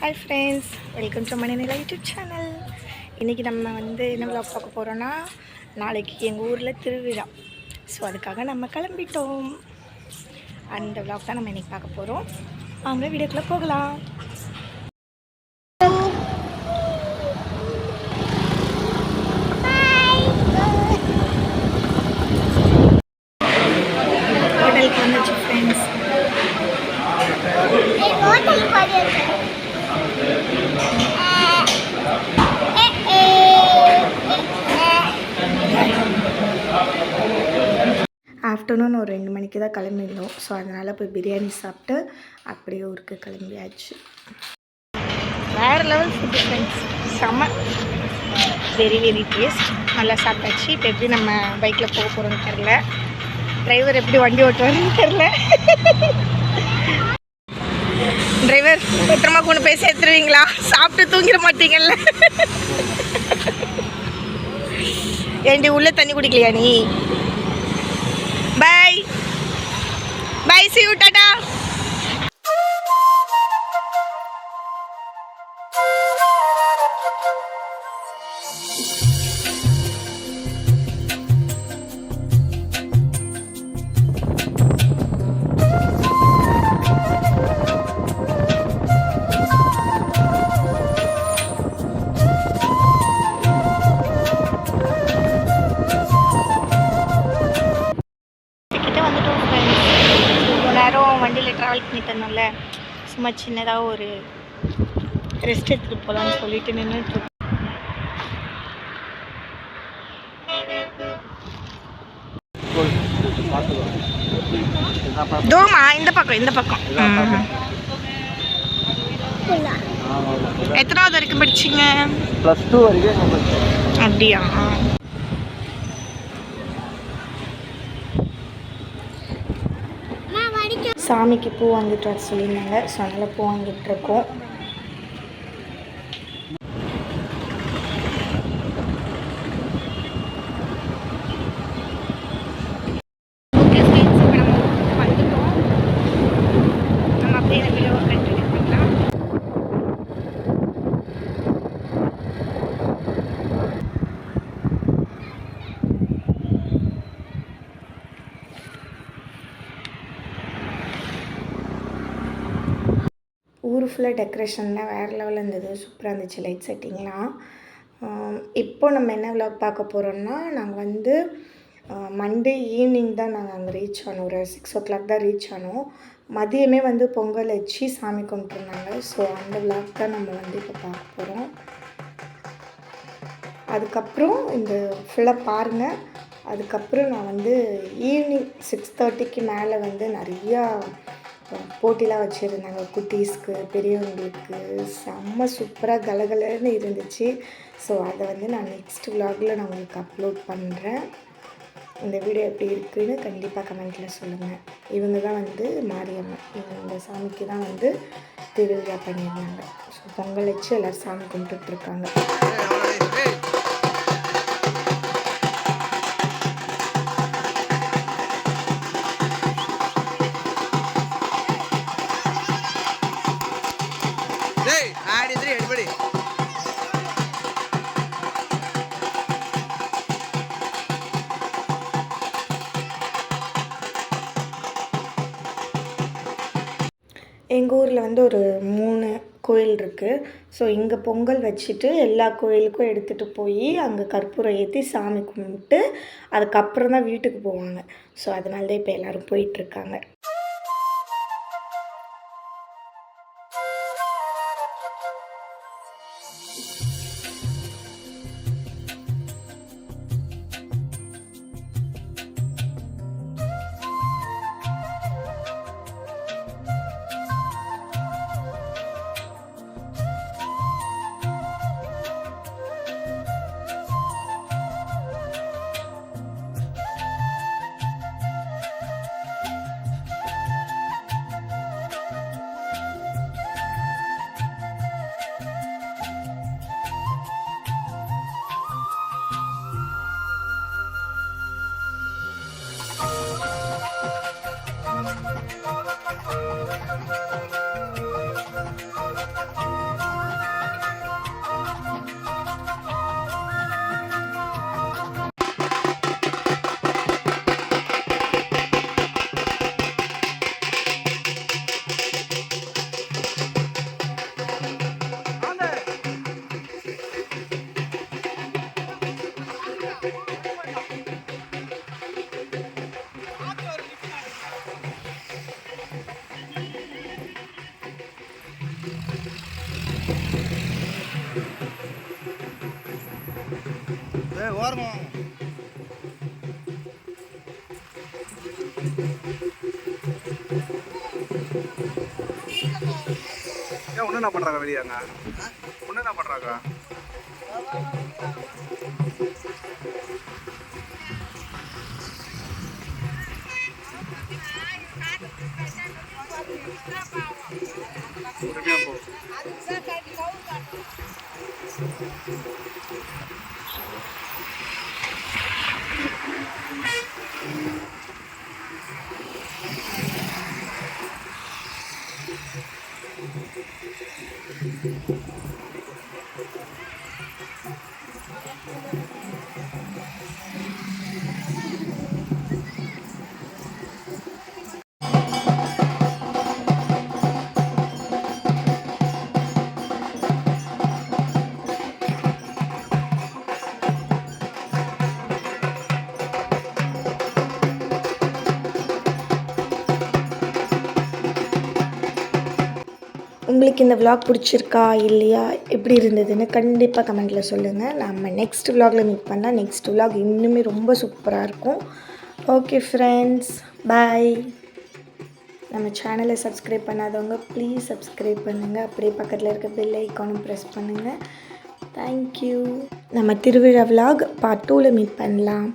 Hi friends welcome to Maninila YouTube channel இன்றைக்கி நம்ம வந்து என்ன விளாக் பார்க்க போகிறோன்னா நாளைக்கு எங்கள் ஊரில் திருவிழா. ஸோ அதுக்காக நம்ம கிளம்பிட்டோம். அந்த விளாக் தான் நம்ம இன்றைக்கி பார்க்க போகிறோம் அவங்க வீடியோக்குள்ளே போகலாம். ஆஃப்டர்நூன் ஒரு ரெண்டு மணிக்கு தான் கிளம்பியிருந்தோம் ஸோ அதனால் போய் பிரியாணி சாப்பிட்டு அப்படியே ஊருக்கு கிளம்பியாச்சு. வேறு லெவல் ஃபுட்டு ஃப்ரெண்ட்ஸ் செம்ம. வெரி வெரி டேஸ்ட் நல்லா சாப்பிட்டாச்சு. இப்போ எப்படி நம்ம பைக்கில் போக போகிறோம்னு தெரில டிரைவர் எப்படி வண்டி ஓட்டுவாருன்னு தெரில டிரைவர் பத்திரமா கொண்டு போய் சேர்த்துருவீங்களா? சாப்பிட்டு தூங்கிட மாட்டீங்கல்ல. ஏண்டி உள்ளே தண்ணி குடிக்கலையா நீ? আইসি ইউ টাটা சும்மா சின்னதாக ஒரு ரெஸ்ட் எடுத்துகிட்டு போகலான்னு சொல்லிட்டு நின்றுட்டு தோமா இந்த பக்கம் இந்த பக்கம். எத்தனாவது வரைக்கும் படிச்சீங்க? ப்ளஸ் டூ வரைக்கும். அப்படியா? சாமிக்கு பூ வாங்கிட்டு வர சொல்லியிருந்தாங்க. ஸோ அதனால் பூ வாங்கிட்டு இருக்கோம் ஓகே ஃப்ரெண்ட்ஸ் இப்போ நம்ம ஊருக்கு வந்துட்டோம் நம்ம அப்படியே இந்த வீடியோவை கண்டினியூ பண்ணலாம் ஊர் ஃபுல்லாக டெக்கரேஷன்லாம் வேறு லெவலில் இருந்தது. சூப்பராக இருந்துச்சு லைட் செட்டிங்லாம் இப்போ நம்ம என்ன விளாக் பார்க்க போகிறோம்னா நாங்கள் வந்து மண்டே ஈவினிங் தான் நாங்கள் அங்கே ரீச் ஆனோம். ஒரு சிக்ஸ் ஓ கிளாக் தான் ரீச் ஆனோம். மதியமே வந்து பொங்கல் வச்சு சாமி கும்பிட்டுருந்தாங்க. ஸோ அந்த விளாக் தான் நம்ம வந்து இப்போ பார்க்க போகிறோம் அதுக்கப்புறம் இந்த ஃபுல்லாக பாருங்கள் அதுக்கப்புறம் நான் வந்து ஈவினிங் சிக்ஸ் தேர்ட்டிக்கு மேலே வந்து நிறையா போட்டிலாம் வச்சுருந்தாங்க. குட்டீஸ்க்கு பெரியவங்களுக்கு. செம்ம சூப்பராக கலகலன்னு இருந்துச்சு. ஸோ அதை வந்து நான் நெக்ஸ்ட் விலாகில் நான் உங்களுக்கு அப்லோட் பண்ணுறேன் இந்த வீடியோ எப்படி இருக்குன்னு கண்டிப்பாக கமெண்ட்டில் சொல்லுங்கள் இவங்க தான் வந்து மாரியம்மன். இவங்க இந்த சாமிக்கு தான் வந்து திருவிழா பண்ணியிருந்தாங்க. ஸோ பொங்கல் வச்சு எல்லோரும் சாமி கும்பிட்டுட்ருக்காங்க எங்கள் ஊரில் வந்து ஒரு மூணு கோயில் இருக்குது ஸோ இங்கே பொங்கல் வச்சுட்டு எல்லா கோயிலுக்கும் எடுத்துகிட்டு போய் அங்கே கற்பூரம் ஏற்றி சாமி கும்பிட்டு அதுக்கப்புறம் தான் வீட்டுக்கு போவாங்க ஸோ அதனால தான் இப்போ எல்லோரும் போயிட்டுருக்காங்க ஓரமா வாங்க. ஏன் ஒன்று என்ன பண்ணுறாங்க வெளியாங்க ஒன்று என்ன பண்ணுறாங்க பொறுமையாக போ உங்களுக்கு இந்த விலாக் பிடிச்சிருக்கா இல்லையா எப்படி இருந்ததுன்னு கண்டிப்பாக கமெண்ட்டில் சொல்லுங்கள் நம்ம நெக்ஸ்ட் விலாகில் மீட் பண்ணால் நெக்ஸ்ட் விலாக் இன்னுமே ரொம்ப சூப்பராக இருக்கும். ஓகே ஃப்ரெண்ட்ஸ் பாய் நம்ம சேனலை சப்ஸ்கிரைப் பண்ணாதவங்க ப்ளீஸ் சப்ஸ்கிரைப் பண்ணுங்கள் அப்படியே பக்கத்தில் இருக்க பெல் ஐக்கானும் ப்ரெஸ் பண்ணுங்கள் தேங்க்யூ நம்ம திருவிழா விலாக் பார்ட் டூவில் மீட் பண்ணலாம்.